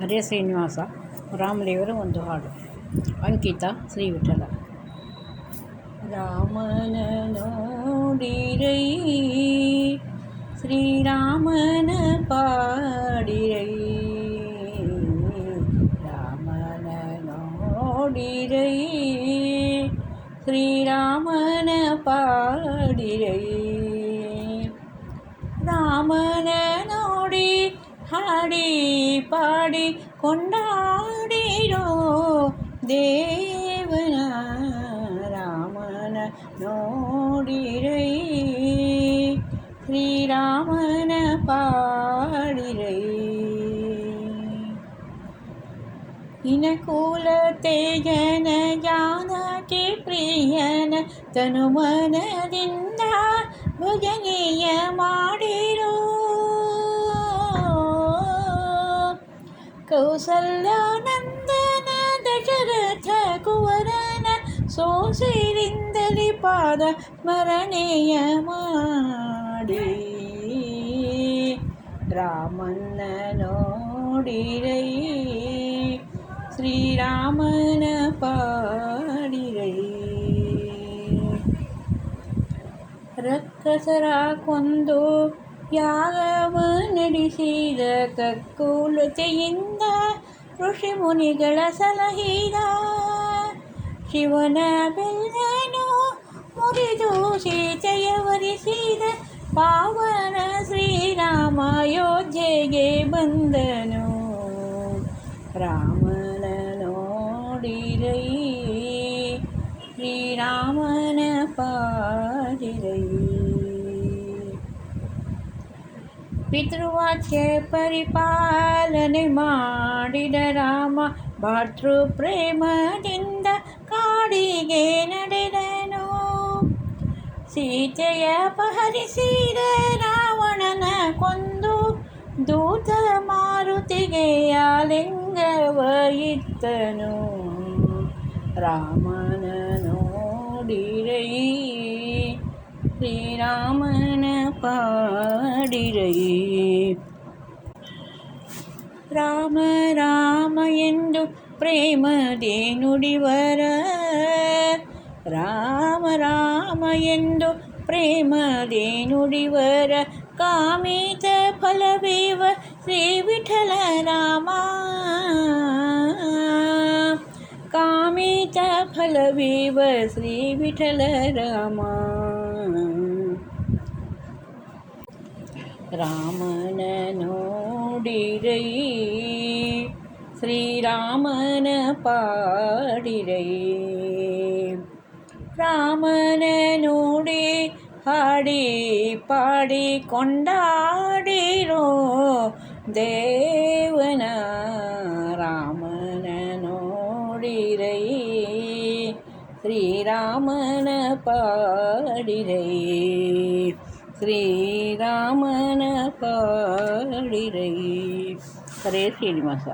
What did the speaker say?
ಹರೇ ಶ್ರೀನಿವಾಸ ರಾಮದೇವರ ಒಂದು ಹಾಡು ಅಂಕಿತ ಶ್ರೀ ವಿಠಲ ರಾಮನ ನೋಡಿರೈ ಶ್ರೀರಾಮನ ಪಾಡಿರೈ ರಾಮನ ನೋಡಿರೈ ശ്രീരാമന പാടിരൈ രാമന ஹாடி பாடி கொண்டாடிடோ தேவன ராமன நோடிரை ஸ்ரீராமன பாடிரை இனகூல தேஜன ஜானகி பிரியன தனுமனதிந்த புஜன ಕೌಸಲ್ಯಾನಂದನ ದಶರಥ ಕುವರನ ಸೋಸಿರಿಂದಲಿ ಪಾದ ಸ್ಮರಣೆಯ ಮಾಡಿ ರಾಮನ್ನ ನೋಡಿರೈ ಶ್ರೀರಾಮನ ಪಾಡಿರೈ ರಕ್ಕಸರ ಕೊಂದು ಯಾಗವನ್ನಡಿ ಸೀದ ಕಕ್ಕೂಲುತೆಯಿಂದ ಋಷಿ ಮುನಿಗಳ ಸಲಹಿದ ಶಿವನ ಬೆಲ್ಲನು ಮುರಿದು ಸೀತೆಯ ವರಿಸಿದ ಪಾವನ ಶ್ರೀರಾಮ ಯೋಧ್ಯೆಗೆ ಬಂದನು ರಾಮನ ನೋಡಿರೈ ಶ್ರೀರಾಮನ ಪಾಡಿರೈ ಪಿತೃವಾಕ್ಯ ಪರಿಪಾಲನೆ ಮಾಡಿದ ರಾಮ ಭಾತೃ ಪ್ರೇಮದಿಂದ ಕಾಡಿಗೆ ನಡೆದನು ಸೀತೆಯ ಅಪಹರಿಸಿದ ರಾವಣನ ಕೊಂದು ದೂತ ಮಾರುತಿಗೆ ಆಲಿಂಗವಯಿತನು ರಾಮನ ನೋಡಿರೈ ஸ்ரீராமன பாடிரையே ராம ராம ಎಂದು ಪ್ರೇಮದೇನುಡಿವರ ರಾಮ ರಾಮ ಎಂದು ಪ್ರೇಮದೇನುಡಿವರ ಕಾಮಿತ ಫಲವೇವ ಶ್ರೀ ವಿಠಲ ರಾಮ ಕಾಮಿತ ಫಲವೇವ ಶ್ರೀ ವಿಠಲ ರಾಮ രാമനോടിരൈ ശ്രീരാമന പാടിരൈ രാമനോടി പാടി പാടി കൊണ്ടാടിരോ ദേവന രാമനോടിരൈ ശ്രീരാമന പാടിരൈ ಶ್ರೀರಾಮನ ಕಾಡಿರೈ ಹರೇ ಶ್ರೀನಿವಾಸ